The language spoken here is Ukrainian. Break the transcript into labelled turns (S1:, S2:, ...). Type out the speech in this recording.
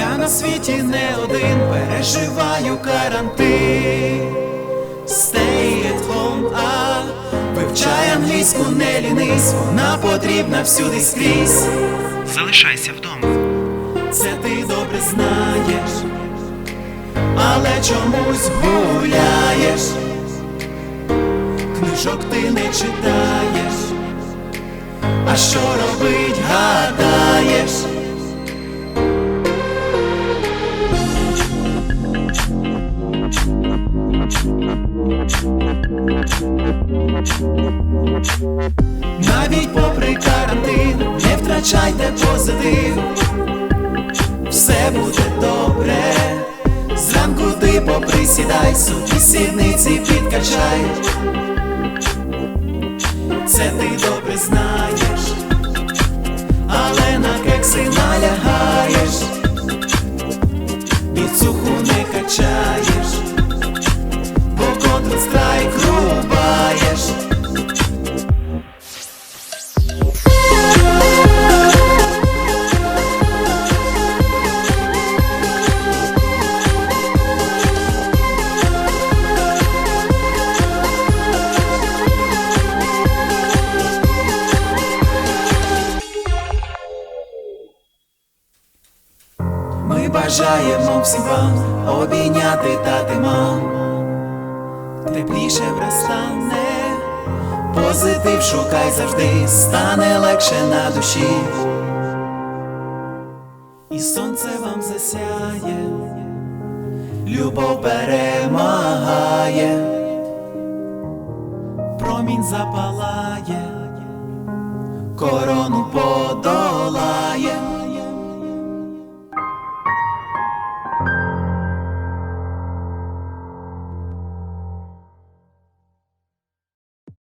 S1: Я на світі не один переживаю карантин. Stay at home, а вивчай англійську, не лінись, вона потрібна всюди скрізь.
S2: Залишайся вдома.
S1: Це ти добре знаєш, але чомусь гуляєш, книжок ти не читаєш, а що робить, гадаєш. Навіть попри карантин, не втрачайте позитив все буде добре. Зранку ти поприсідай, собі сідниці підкачай. Це ти добре знаєш, але на кекси налягаєш, бажаємо всім вам обійняти тати мам, тепліше вростане, позитив шукай завжди, стане легше на душі, і сонце вам засяє, любов перемагає, промінь запалає, корону подолає.